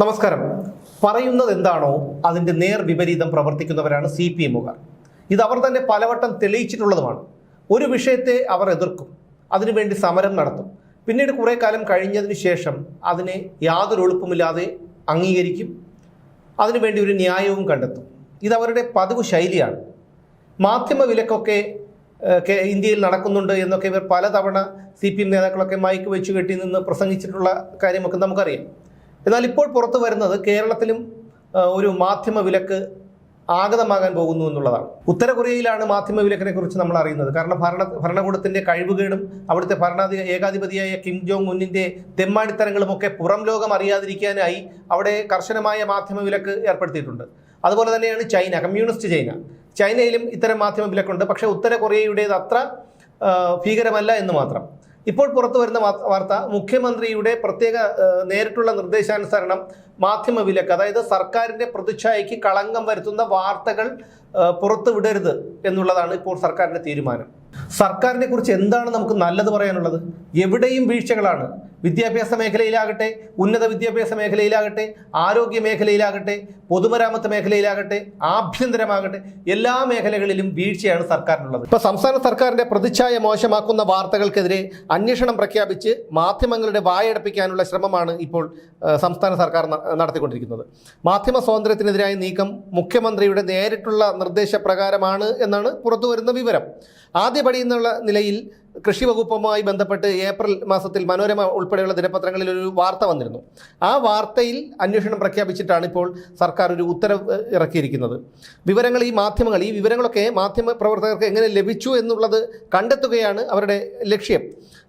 നമസ്കാരം. പറയുന്നത് എന്താണോ അതിന്റെ നേർ വിപരീതം പ്രവർത്തിക്കുന്നവരാണ് സി പി എമ്മുകാർ. ഇത് അവർ തന്നെ പലവട്ടം തെളിയിച്ചിട്ടുള്ളതുമാണ്. ഒരു വിഷയത്തെ അവർ എതിർക്കും. അതിനുവേണ്ടി സമരം നടത്തും. പിന്നീട് കുറേ കാലം കഴിഞ്ഞതിന് ശേഷം അതിനെ യാതൊരു എളുപ്പമില്ലാതെ അംഗീകരിക്കും. അതിനുവേണ്ടി ഒരു ന്യായവും കണ്ടെത്തും. ഇത് അവരുടെ പതിവ് ശൈലിയാണ്. മാധ്യമ വിലക്കൊക്കെ ഇന്ത്യയിൽ നടക്കുന്നുണ്ട് എന്നൊക്കെ ഇവർ പലതവണ സി പി എം നേതാക്കളൊക്കെ മൈക്ക് വെച്ച് കെട്ടി നിന്ന് പ്രസംഗിച്ചിട്ടുള്ള കാര്യമൊക്കെ നമുക്കറിയാം. എന്നാൽ ഇപ്പോൾ പുറത്തു വരുന്നത് കേരളത്തിലും ഒരു മാധ്യമ വിലക്ക് ആഗതമാകാൻ പോകുന്നു എന്നുള്ളതാണ്. ഉത്തര കൊറിയയിലാണ് മാധ്യമ വിലക്കിനെ കുറിച്ച് നമ്മൾ അറിയുന്നത്. കാരണം ഭരണ ഭരണകൂടത്തിന്റെ കഴിവുകേടും അവിടുത്തെ ഭരണാധിക ഏകാധിപതിയായ കിം ജോങ് ഉന്നിന്റെ തെമ്മാടിത്തരങ്ങളും ഒക്കെ പുറം ലോകം അറിയാതിരിക്കാനായി അവിടെ കർശനമായ മാധ്യമ വിലക്ക് ഏർപ്പെടുത്തിയിട്ടുണ്ട്. അതുപോലെ തന്നെയാണ് ചൈന കമ്മ്യൂണിസ്റ്റ് ചൈന. ചൈനയിലും ഇത്തരം മാധ്യമ വിലക്കുണ്ട്. പക്ഷേ ഉത്തര കൊറിയയുടേത് അത്ര ഭീകരമല്ല എന്ന് മാത്രം. ഇപ്പോൾ പുറത്തു വരുന്ന വാർത്ത മുഖ്യമന്ത്രിയുടെ പ്രത്യേക നേരിട്ടുള്ള നിർദ്ദേശാനുസരണം മാധ്യമ വിലക്ക് അതായത് സർക്കാരിന്റെ പ്രതിച്ഛായയ്ക്ക് കളങ്കം വരുത്തുന്ന വാർത്തകൾ പുറത്തുവിടരുത് പുറത്തു വിടരുത് എന്നുള്ളതാണ് ഇപ്പോൾ സർക്കാരിന്റെ തീരുമാനം. സർക്കാരിനെ കുറിച്ച് എന്താണ് നമുക്ക് നല്ലത് പറയാനുള്ളത്? എവിടെയും വീഴ്ചകളാണ്. വിദ്യാഭ്യാസ മേഖലയിലാകട്ടെ ഉന്നത വിദ്യാഭ്യാസ മേഖലയിലാകട്ടെ ആരോഗ്യ മേഖലയിലാകട്ടെ പൊതുമരാമത്ത് മേഖലയിലാകട്ടെ ആഭ്യന്തരമാകട്ടെ എല്ലാ മേഖലകളിലും വീഴ്ചയാണ് സർക്കാരിനുള്ളത്. ഇപ്പൊ സംസ്ഥാന സർക്കാരിന്റെ പ്രതിച്ഛായ മോശമാക്കുന്ന വാർത്തകൾക്കെതിരെ അന്വേഷണം പ്രഖ്യാപിച്ച് മാധ്യമങ്ങളുടെ വായടപ്പിക്കാനുള്ള ശ്രമമാണ് ഇപ്പോൾ സംസ്ഥാന സർക്കാർ നടത്തിക്കൊണ്ടിരിക്കുന്നത്. മാധ്യമ സ്വാതന്ത്ര്യത്തിനെതിരായ നീക്കം മുഖ്യമന്ത്രിയുടെ നേരിട്ടുള്ള നിർദ്ദേശപ്രകാരമാണ് എന്നാണ് പുറത്തുവരുന്ന വിവരം. ആദ്യപടി എന്നുള്ള നിലയിൽ കൃഷി വകുപ്പുമായി ബന്ധപ്പെട്ട് ഏപ്രിൽ മാസത്തിൽ മനോരമ ഉൾപ്പെടെയുള്ള ദിനപത്രങ്ങളിൽ ഒരു വാർത്ത വന്നിരുന്നു. ആ വാർത്തയിൽ അന്വേഷണം പ്രഖ്യാപിച്ചിട്ടാണ് ഇപ്പോൾ സർക്കാർ ഒരു ഉത്തരവ് ഇറക്കിയിരിക്കുന്നത്. വിവരങ്ങൾ ഈ മാധ്യമങ്ങൾ ഈ വിവരങ്ങളൊക്കെ മാധ്യമ പ്രവർത്തകർക്ക് എങ്ങനെ ലഭിച്ചു എന്നുള്ളത് കണ്ടെത്തുകയാണ് അവരുടെ ലക്ഷ്യം.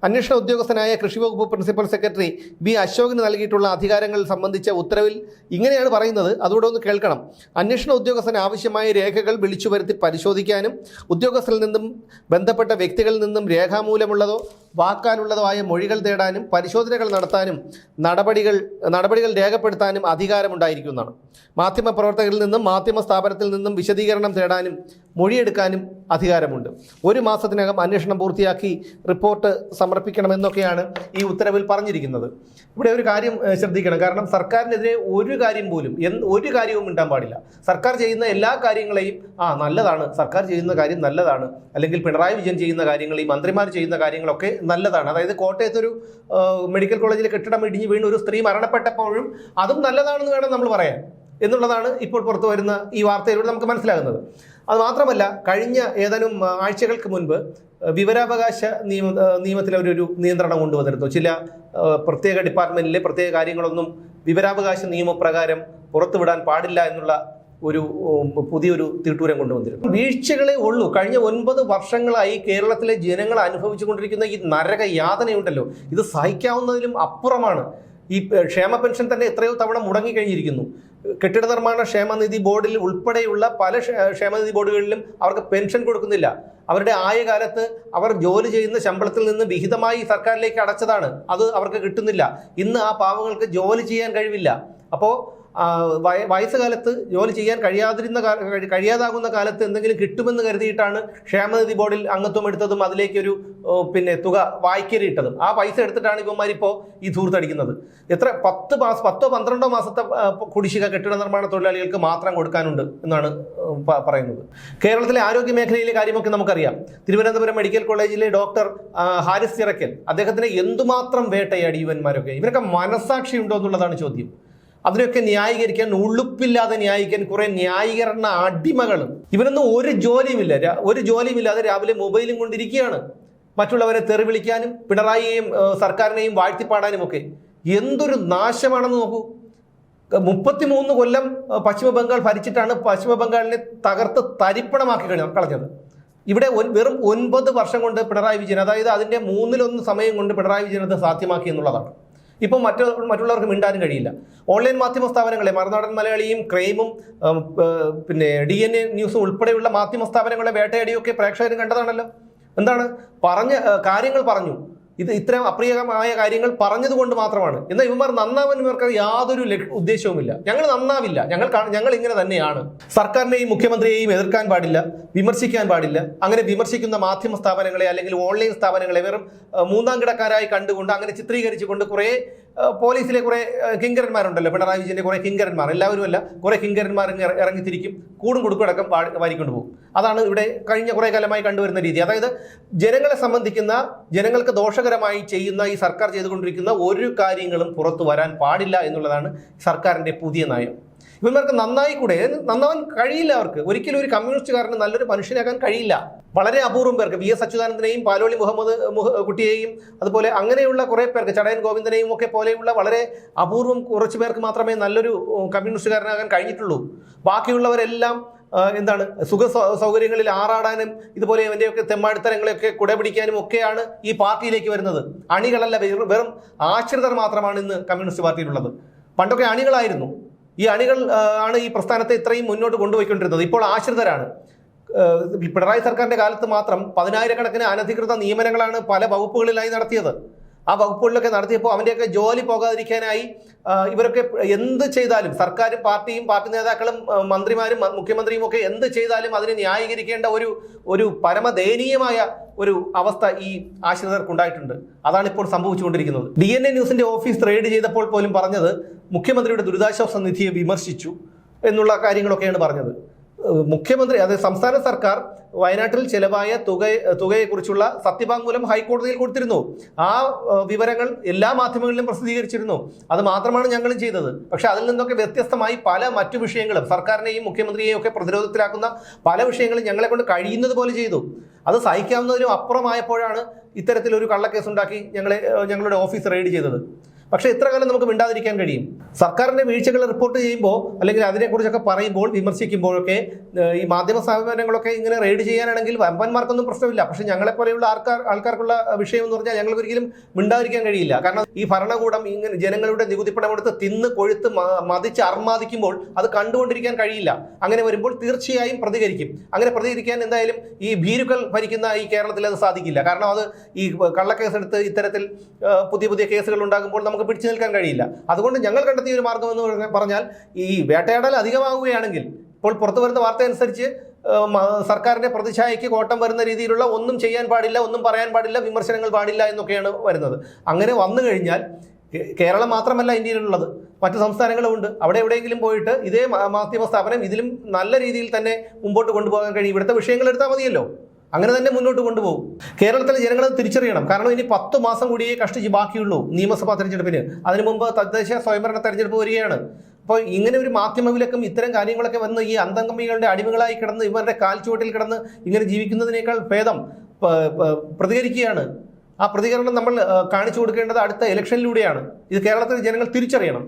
അന്വേഷണ ഉദ്യോഗസ്ഥനായ കൃഷി വകുപ്പ് പ്രിൻസിപ്പൽ സെക്രട്ടറി ബി അശോകിന് നൽകിയിട്ടുള്ള അധികാരങ്ങൾ സംബന്ധിച്ച ഉത്തരവിൽ ഇങ്ങനെയാണ് പറയുന്നത്. അതുകൂടെ ഒന്ന് കേൾക്കണം. അന്വേഷണ ഉദ്യോഗസ്ഥന് ആവശ്യമായ രേഖകൾ വിളിച്ചു വരുത്തി പരിശോധിക്കാനും ഉദ്യോഗസ്ഥരിൽ നിന്നും ബന്ധപ്പെട്ട വ്യക്തികളിൽ നിന്നും രേഖാമൂലമുള്ളതോ വാക്കാലുള്ളതോ ആയ മൊഴികൾ തേടാനും പരിശോധനകൾ നടത്താനും നടപടികൾ നടപടികൾ രേഖപ്പെടുത്താനും അധികാരമുണ്ടായിരിക്കുന്നതാണ്. മാധ്യമ പ്രവർത്തകരിൽ നിന്നും മാധ്യമ സ്ഥാപനത്തിൽ നിന്നും വിശദീകരണം തേടാനും മൊഴിയെടുക്കാനും അധികാരമുണ്ട്. ഒരു മാസത്തിനകം അന്വേഷണം പൂർത്തിയാക്കി റിപ്പോർട്ട് സമർപ്പിക്കണമെന്നൊക്കെയാണ് ഈ ഉത്തരവിൽ പറഞ്ഞിരിക്കുന്നത്. ഇവിടെ ഒരു കാര്യം ശ്രദ്ധിക്കണം. കാരണം സർക്കാരിനെതിരെ ഒരു കാര്യം പോലും എന്ത് ഒരു കാര്യവും ഉണ്ടാൻ പാടില്ല. സർക്കാർ ചെയ്യുന്ന എല്ലാ കാര്യങ്ങളെയും ആ നല്ലതാണ്. സർക്കാർ ചെയ്യുന്ന കാര്യം നല്ലതാണ്. അല്ലെങ്കിൽ പിണറായി വിജയൻ ചെയ്യുന്ന കാര്യങ്ങൾ ഈ മന്ത്രിമാർ ചെയ്യുന്ന കാര്യങ്ങളൊക്കെ നല്ലതാണ്. അതായത് കോട്ടയത്തൊരു മെഡിക്കൽ കോളേജിലെ കെട്ടിടം ഇടിഞ്ഞ് വീണ് ഒരു സ്ത്രീ മരണപ്പെട്ടപ്പോഴും അതും നല്ലതാണെന്ന് വേണം നമ്മൾ പറയാൻ എന്നുള്ളതാണ് ഇപ്പോൾ പുറത്തു വരുന്ന ഈ വാർത്തയിലൂടെ നമുക്ക് മനസ്സിലാകുന്നത്. അത് മാത്രമല്ല കഴിഞ്ഞ ഏതാനും ആഴ്ചകൾക്ക് മുൻപ് വിവരാവകാശ നിയമ ആ, നിയമത്തിൽ അവരൊരു നിയന്ത്രണം കൊണ്ടുവന്നിരുന്നു. ചില പ്രത്യേക ഡിപ്പാർട്ട്മെന്റിലെ പ്രത്യേക കാര്യങ്ങളൊന്നും വിവരാവകാശ നിയമപ്രകാരം പുറത്തുവിടാൻ പാടില്ല എന്നുള്ള ഒരു പുതിയൊരു തീട്ടൂരം കൊണ്ടുവന്നിരുന്നു. വീഴ്ചകളെ ഉള്ളൂ. കഴിഞ്ഞ ഒൻപത് വർഷങ്ങളായി കേരളത്തിലെ ജനങ്ങൾ അനുഭവിച്ചുകൊണ്ടിരിക്കുന്ന ഈ നരക യാതനയുണ്ടല്ലോ. ഇത് സഹിക്കാവുന്നതിലും അപ്പുറമാണ്. ഈ ക്ഷേമ പെൻഷൻ തന്നെ എത്രയോ തവണ മുടങ്ങിക്കഴിഞ്ഞിരിക്കുന്നു. കെട്ടിട നിർമ്മാണ ക്ഷേമനിധി ബോർഡിൽ ഉൾപ്പെടെയുള്ള പല ക്ഷേമനിധി ബോർഡുകളിലും അവർക്ക് പെൻഷൻ കൊടുക്കുന്നില്ല. അവരുടെ ആയ കാലത്ത് അവർ ജോലി ചെയ്യുന്ന ശമ്പളത്തിൽ നിന്ന് വിഹിതമായി സർക്കാരിലേക്ക് അടച്ചതാണ്. അത് അവർക്ക് കിട്ടുന്നില്ല. ഇന്ന് ആ പാവങ്ങൾക്ക് ജോലി ചെയ്യാൻ കഴിവില്ല. അപ്പോൾ വയസ്സുകാലത്ത് ജോലി ചെയ്യാൻ കഴിയാതിരുന്ന കഴിയാതാകുന്ന കാലത്ത് എന്തെങ്കിലും കിട്ടുമെന്ന് കരുതിയിട്ടാണ് ക്ഷേമനിധി ബോർഡിൽ അംഗത്വം എടുത്തതും അതിലേക്കൊരു പിന്നെ തുക വായ്ക്കലിട്ടതും. ആ പൈസ എടുത്തിട്ടാണ് ഇവന്മാരിപ്പോൾ ഈ ധൂർത്തടിക്കുന്നത് എത്ര പത്ത് മാസം പത്തോ പന്ത്രണ്ടോ മാസത്തെ കുടിശ്ശിക കെട്ടിട നിർമ്മാണ തൊഴിലാളികൾക്ക് മാത്രം കൊടുക്കാനുണ്ട് എന്നാണ് പറയുന്നത്. കേരളത്തിലെ ആരോഗ്യ മേഖലയിലെ കാര്യമൊക്കെ നമുക്കറിയാം. തിരുവനന്തപുരം മെഡിക്കൽ കോളേജിലെ ഡോക്ടർ ഹാരിസ് ചിറക്കൽ. അദ്ദേഹത്തിന് എന്തുമാത്രം വേട്ടയാടി ഇവന്മാരൊക്കെ? ഇവരൊക്കെ മനസാക്ഷി ഉണ്ടോ എന്നുള്ളതാണ് ചോദ്യം. അതിനൊക്കെ ന്യായീകരിക്കാൻ ഉളുപ്പില്ലാതെ ന്യായീകരിക്കാൻ കുറെ ന്യായീകരണ അടിമകളും. ഇവനൊന്നും ഒരു ജോലിയുമില്ല. ഒരു ജോലിയുമില്ലാതെ രാവിലെ മൊബൈലും കൊണ്ടിരിക്കുകയാണ്. മറ്റുള്ളവരെ തെറി വിളിക്കാനും പിണറായിയെയും സർക്കാരിനെയും വാഴ്ത്തിപ്പാടാനും ഒക്കെ എന്തൊരു നാശമാണെന്ന് നോക്കൂ. മുപ്പത്തിമൂന്ന് കൊല്ലം പശ്ചിമ ബംഗാൾ ഭരിച്ചിട്ടാണ് പശ്ചിമ ബംഗാളിനെ തകർത്ത് തരിപ്പണമാക്കി കളഞ്ഞത്. ഇവിടെ വെറും ഒൻപത് വർഷം കൊണ്ട് പിണറായി വിജയൻ അതായത് അതിന്റെ മൂന്നിലൊന്ന് സമയം കൊണ്ട് പിണറായി വിജയൻ അത് സാധ്യമാക്കി എന്നുള്ളതാണ്. ഇപ്പം മറ്റു മറ്റുള്ളവർക്ക് മിണ്ടാനും കഴിയില്ല. ഓൺലൈൻ മാധ്യമ സ്ഥാപനങ്ങളെ മറുനാടൻ മലയാളിയും ക്രൈമും പിന്നെ ഡി എൻ എ ന്യൂസും ഉൾപ്പെടെയുള്ള മാധ്യമ സ്ഥാപനങ്ങളെ വേട്ടയാടിയൊക്കെ പ്രേക്ഷകരും കണ്ടതാണല്ലോ. എന്താണ്? പറഞ്ഞ കാര്യങ്ങൾ പറഞ്ഞു. ഇത് ഇത്രയും അപ്രിയമായ കാര്യങ്ങൾ പറഞ്ഞതുകൊണ്ട് മാത്രമാണ്. എന്നാൽ ഇവന്മാർ നന്നാവാൻ ഇവർക്ക് യാതൊരു ഉദ്ദേശവുമില്ല. ഞങ്ങൾ നന്നാവില്ല. ഞങ്ങൾ ഞങ്ങൾ ഇങ്ങനെ തന്നെയാണ്. സർക്കാരിനെയും മുഖ്യമന്ത്രിയെയും എതിർക്കാൻ പാടില്ല വിമർശിക്കാൻ പാടില്ല. അങ്ങനെ വിമർശിക്കുന്ന മാധ്യമ സ്ഥാപനങ്ങളെ അല്ലെങ്കിൽ ഓൺലൈൻ സ്ഥാപനങ്ങളെ വെറും മൂന്നാം കിടക്കാരായി കണ്ടുകൊണ്ട് അങ്ങനെ ചിത്രീകരിച്ചുകൊണ്ട് കുറേ പോലീസിലെ കുറെ കിങ്കരന്മാരുണ്ടല്ലോ പിണറായി വിജയന്റെ കുറെ കിങ്കരന്മാർ. എല്ലാവരും അല്ല കുറെ കിങ്കരന്മാർ ഇറങ്ങിത്തിരിക്കും കൂടും കുടുക്കടക്കം വാരിക്കൊണ്ട് പോകും അതാണ് ഇവിടെ കഴിഞ്ഞ കുറെ കാലമായി കണ്ടുവരുന്ന രീതി. അതായത് ജനങ്ങളെ സംബന്ധിക്കുന്ന ജനങ്ങൾക്ക് ദോഷകരമായി ചെയ്യുന്ന ഈ സർക്കാർ ചെയ്തുകൊണ്ടിരിക്കുന്ന ഒരു കാര്യങ്ങളും പുറത്തു വരാൻ പാടില്ല എന്നുള്ളതാണ് സർക്കാരിന്റെ പുതിയ നയം. ഇവന്മാർക്ക് നന്നായി കൂടെ. നന്നാവാൻ കഴിയില്ല അവർക്ക്. ഒരിക്കലും ഒരു കമ്മ്യൂണിസ്റ്റുകാരന് നല്ലൊരു മനുഷ്യനാകാൻ കഴിയില്ല. വളരെ അപൂർവം പേർക്ക്. വി എസ് അച്യുതാനന്ദനെയും പാലോളി മുഹമ്മദ് കുട്ടിയെയും അതുപോലെ അങ്ങനെയുള്ള കുറേ പേർക്ക് ചടയൻ ഗോവിന്ദനെയും ഒക്കെ പോലെയുള്ള വളരെ അപൂർവം കുറച്ച് പേർക്ക് മാത്രമേ നല്ലൊരു കമ്മ്യൂണിസ്റ്റുകാരനാകാൻ കഴിഞ്ഞിട്ടുള്ളൂ. ബാക്കിയുള്ളവരെല്ലാം എന്താണ് സുഖ സൗകര്യങ്ങളിൽ ആറാടാനും ഇതുപോലെ ഇവന്റെയൊക്കെ തെമ്മാടിത്തരങ്ങളെയൊക്കെ കുടപിടിക്കാനും ഒക്കെയാണ് ഈ പാർട്ടിയിലേക്ക് വരുന്നത്. അണികളല്ല വെറും ആശ്രിതർ മാത്രമാണ് ഇന്ന് കമ്മ്യൂണിസ്റ്റ് പാർട്ടിയിലുള്ളത്. പണ്ടൊക്കെ അണികളായിരുന്നു. ഈ അണികൾ ആണ് ഈ പ്രസ്ഥാനത്തെ ഇത്രയും മുന്നോട്ട് കൊണ്ടുപോയിക്കൊണ്ടിരുന്നത്. ഇപ്പോൾ ആശ്രിതരാണ്. പിണറായി സർക്കാരിന്റെ കാലത്ത് മാത്രം പതിനായിരക്കണക്കിന് അനധികൃത നിയമനങ്ങളാണ് പല വകുപ്പുകളിലായി നടത്തിയത്. ആ വകുപ്പുകളിലൊക്കെ നടത്തിയപ്പോൾ അവന്റെയൊക്കെ ജോലി പോകാതിരിക്കാനായി ഇവരൊക്കെ എന്ത് ചെയ്താലും സർക്കാരും പാർട്ടിയും പാർട്ടി നേതാക്കളും മന്ത്രിമാരും മുഖ്യമന്ത്രിയും ഒക്കെ എന്ത് ചെയ്താലും അതിനെ ന്യായീകരിക്കേണ്ട ഒരു ഒരു പരമദയനീയമായ ഒരു അവസ്ഥ ഈ ആശ്രിതർക്കുണ്ടായിട്ടുണ്ട്. അതാണ് ഇപ്പോൾ സംഭവിച്ചുകൊണ്ടിരിക്കുന്നത്. ഡി എൻ എ ന്യൂസിന്റെ ഓഫീസ് റെയ്ഡ് ചെയ്തപ്പോൾ പോലും പറഞ്ഞത് മുഖ്യമന്ത്രിയുടെ ദുരിതാശ്വാസ നിധിയെ വിമർശിച്ചു എന്നുള്ള കാര്യങ്ങളൊക്കെയാണ് പറഞ്ഞത്. മുഖ്യമന്ത്രി അതായത് സംസ്ഥാന സർക്കാർ വയനാട്ടിൽ ചെലവായ തുക തുകയെക്കുറിച്ചുള്ള സത്യവാങ്മൂലം ഹൈക്കോടതിയിൽ കൊടുത്തിരുന്നു. ആ വിവരങ്ങൾ എല്ലാ മാധ്യമങ്ങളിലും പ്രസിദ്ധീകരിച്ചിരുന്നു. അത് മാത്രമാണ് ഞങ്ങളും ചെയ്തത്. പക്ഷെ അതിൽ നിന്നൊക്കെ വ്യത്യസ്തമായി പല മറ്റു വിഷയങ്ങളും സർക്കാരിനെയും മുഖ്യമന്ത്രിയെയും ഒക്കെ പ്രതിരോധത്തിലാക്കുന്ന പല വിഷയങ്ങളും ഞങ്ങളെ കൊണ്ട് കഴിയുന്നത് പോലെ ചെയ്തു. അത് സഹിക്കാവുന്നതിനും അപ്പുറമായപ്പോഴാണ് ഇത്തരത്തിലൊരു കള്ളക്കേസ് ഉണ്ടാക്കി ഞങ്ങളെ ഞങ്ങളുടെ ഓഫീസ് റെയ്ഡ് ചെയ്തത്. പക്ഷേ ഇത്ര കാലം നമുക്ക് മിണ്ടാതിരിക്കാൻ കഴിയും. സർക്കാരിന്റെ വീഴ്ചകൾ റിപ്പോർട്ട് ചെയ്യുമ്പോൾ അല്ലെങ്കിൽ അതിനെക്കുറിച്ചൊക്കെ പറയുമ്പോൾ വിമർശിക്കുമ്പോഴൊക്കെ ഈ മാധ്യമ സ്ഥാപനങ്ങളൊക്കെ ഇങ്ങനെ റെയ്ഡ് ചെയ്യാനാണെങ്കിൽ വമ്പന്മാർക്കൊന്നും പ്രശ്നമില്ല. പക്ഷേ ഞങ്ങളെപ്പോലെയുള്ള ആൾക്കാർ ആൾക്കാർക്കുള്ള വിഷയം എന്ന് പറഞ്ഞാൽ ഞങ്ങൾക്ക് ഒരിക്കലും മിണ്ടാതിരിക്കാൻ കഴിയില്ല. കാരണം ഈ ഭരണകൂടം ഇങ്ങനെ ജനങ്ങളുടെ നികുതി പണം എടുത്ത് തിന്ന് കൊഴുത്ത് മതിച്ച് അർമാദിക്കുമ്പോൾ അത് കണ്ടുകൊണ്ടിരിക്കാൻ കഴിയില്ല. അങ്ങനെ വരുമ്പോൾ തീർച്ചയായും പ്രതികരിക്കും. അങ്ങനെ പ്രതികരിക്കാൻ എന്തായാലും ഈ ഭീരുക്കൾ ഭരിക്കുന്ന ഈ കേരളത്തിൽ അത് സാധിക്കില്ല. കാരണം അത് ഈ കള്ളക്കേസെടുത്ത് ഇത്തരത്തിൽ പുതിയ പുതിയ കേസുകൾ ഉണ്ടാകുമ്പോൾ നമുക്ക് പിടിച്ചു നിൽക്കാൻ കഴിയില്ല. അതുകൊണ്ട് ഞങ്ങൾ കണ്ടെത്തിയ ഒരു മാർഗം എന്ന് പറഞ്ഞാൽ ഈ വേട്ടയാടൽ അധികമാവുകയാണെങ്കിൽ ഇപ്പോൾ പുറത്തു വരുന്ന വാർത്ത അനുസരിച്ച് സർക്കാരിന്റെ പ്രതിച്ഛായയ്ക്ക് കോട്ടം വരുന്ന രീതിയിലുള്ള ഒന്നും ചെയ്യാൻ പാടില്ല ഒന്നും പറയാൻ പാടില്ല വിമർശനങ്ങൾ പാടില്ല എന്നൊക്കെയാണ് വരുന്നത്. അങ്ങനെ വന്നു കഴിഞ്ഞാൽ കേരളം മാത്രമല്ല ഇന്ത്യയിലുള്ളത്. മറ്റു സംസ്ഥാനങ്ങളുമുണ്ട് അവിടെ എവിടെയെങ്കിലും പോയിട്ട് ഇതേ മാധ്യമ സ്ഥാപനം ഇതിലും നല്ല രീതിയിൽ തന്നെ മുമ്പോട്ട് കൊണ്ടുപോകാൻ കഴിയും. ഇവിടുത്തെ വിഷയങ്ങൾ എടുത്താൽ മതിയല്ലോ. അങ്ങനെ തന്നെ മുന്നോട്ട് കൊണ്ടുപോകും. കേരളത്തിലെ ജനങ്ങൾ തിരിച്ചറിയണം. കാരണം ഇനി പത്ത് മാസം കൂടിയേ കഷ്ടിച്ച് ബാക്കിയുള്ളൂ നിയമസഭാ തെരഞ്ഞെടുപ്പിന്. അതിനു മുമ്പ് തദ്ദേശ സ്വയംഭരണ തെരഞ്ഞെടുപ്പ് വരികയാണ്. അപ്പോൾ ഇങ്ങനെ ഒരു മാധ്യമവിലക്കം ഇത്തരം കാര്യങ്ങളൊക്കെ വന്ന് ഈ അന്തംഗമികളുടെ അടിമകളായി കിടന്ന് ഇവരുടെ കാൽച്ചുവട്ടിൽ കിടന്ന് ഇങ്ങനെ ജീവിക്കുന്നതിനേക്കാൾ ഭേദം പ്രതികരിക്കുകയാണ്. ആ പ്രതികരണം നമ്മൾ കാണിച്ചു കൊടുക്കേണ്ടത് അടുത്ത ഇലക്ഷനിലൂടെയാണ്. ഇത് കേരളത്തിലെ ജനങ്ങൾ തിരിച്ചറിയണം.